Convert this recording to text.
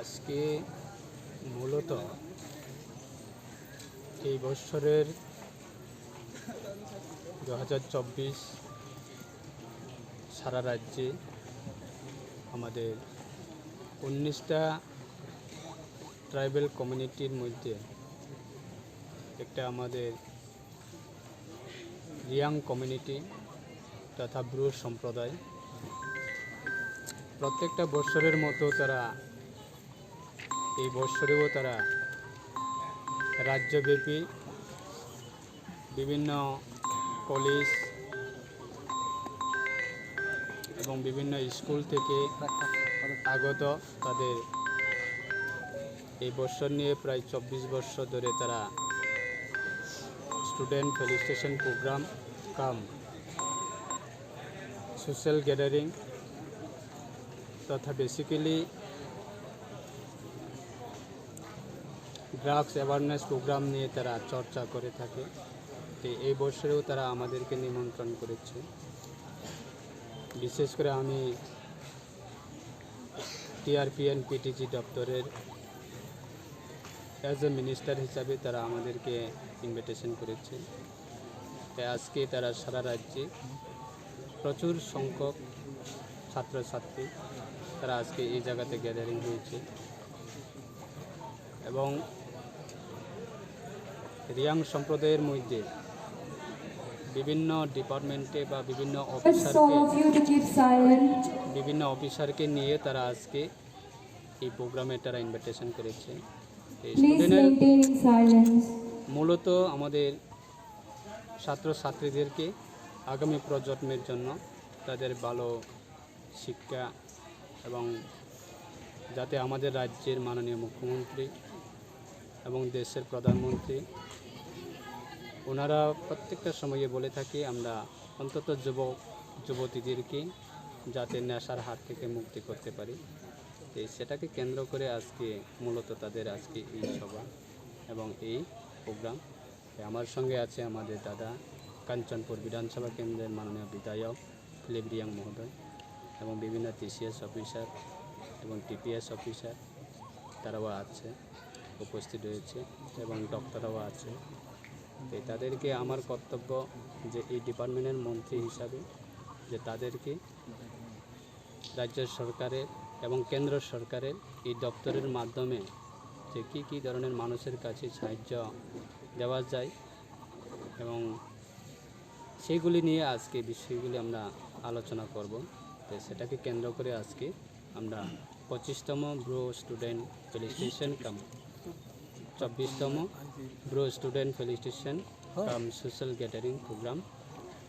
আজকে মূলত এই বছরের দু হাজার চব্বিশ সারা রাজ্যে আমাদের উনিশটা ট্রাইবেল কমিউনিটির মধ্যে একটা আমাদের রিয়াং কমিউনিটি তথা ব্রু সম্প্রদায়। প্রত্যেকটা বৎসরের মতো তারা এই বৎসরেও তারা রাজ্যব্যাপী বিভিন্ন কলেজ এবং বিভিন্ন স্কুল থেকে আগত তাদের এই বৎসর নিয়ে প্রায় চব্বিশ বছর ধরে তারা student felicitation program cum, social gathering তথা বেসিক্যালি ড্রাগস অ্যাওয়ারনেস প্রোগ্রাম নিয়ে তারা চর্চা করে থাকে। তো এই বছরেও তারা আমাদেরকে নিমন্ত্রণ করেছে। বিশেষ করে আমি টিআরপিএন পিটিজি দপ্তরের অ্যাজ এ মিনিস্টার হিসাবে তারা আমাদেরকে ইনভিটেশন করেছে। তাই আজকে তারা সারা রাজ্যে প্রচুর সংখ্যক ছাত্রছাত্রী তারা আজকে এই জায়গাতে গ্যাদারিং হয়েছে। এবং রিয়াং সম্প্রদায়ের মধ্যে বিভিন্ন ডিপার্টমেন্টে বা বিভিন্ন অফিসারকে. বিভিন্ন অফিসারকে নিয়ে তারা আজকে এই প্রোগ্রামে তারা ইনভিটেশন করেছে এই স্টুডেন্টের মূলত আমাদের ছাত্রছাত্রীদেরকে আগামী প্রজন্মের জন্য তাদের ভালো শিক্ষা এবং যাতে আমাদের রাজ্যের মাননীয় মুখ্যমন্ত্রী এবং দেশের প্রধানমন্ত্রী। ওনারা প্রত্যেকটা সময়ে বলে থাকি, আমরা অন্তত যুবক যুবতীদেরকে যাতে নেশার হাত থেকে মুক্তি করতে পারি। তো সেটাকে কেন্দ্র করে আজকে মূলত তাদের আজকে এই সভা এবং এই প্রোগ্রাম। আমার সঙ্গে আছে আমাদের দাদা কাঞ্চনপুর বিধানসভা কেন্দ্রের মাননীয় বিধায়ক ফিলিপ রিয়াং মহোদয় এবং বিভিন্ন টিসিএস অফিসার এবং টিপিএস অফিসার, তারাও আছে। উপস্থিত রয়েছে এবং ডক্টররাও আছে। তাদেরকে আমার কর্তব্য যে এই ডিপার্টমেন্টের মন্ত্রী হিসাবে যে তাদেরকে রাজ্য সরকারের এবং কেন্দ্র সরকারের এই দপ্তরের মাধ্যমে যে কী কী ধরনের মানুষের কাছে সাহায্য দেওয়া যায় এবং সেইগুলি নিয়ে আজকে বিষয়গুলি আমরা আলোচনা করব। তো সেটাকে কেন্দ্র করে আজকে আমরা পঁচিশতম ব্রো স্টুডেন্ট ফেলিস্টেশন কাম চব্বিশতম bro student felicitation cum social gathering program.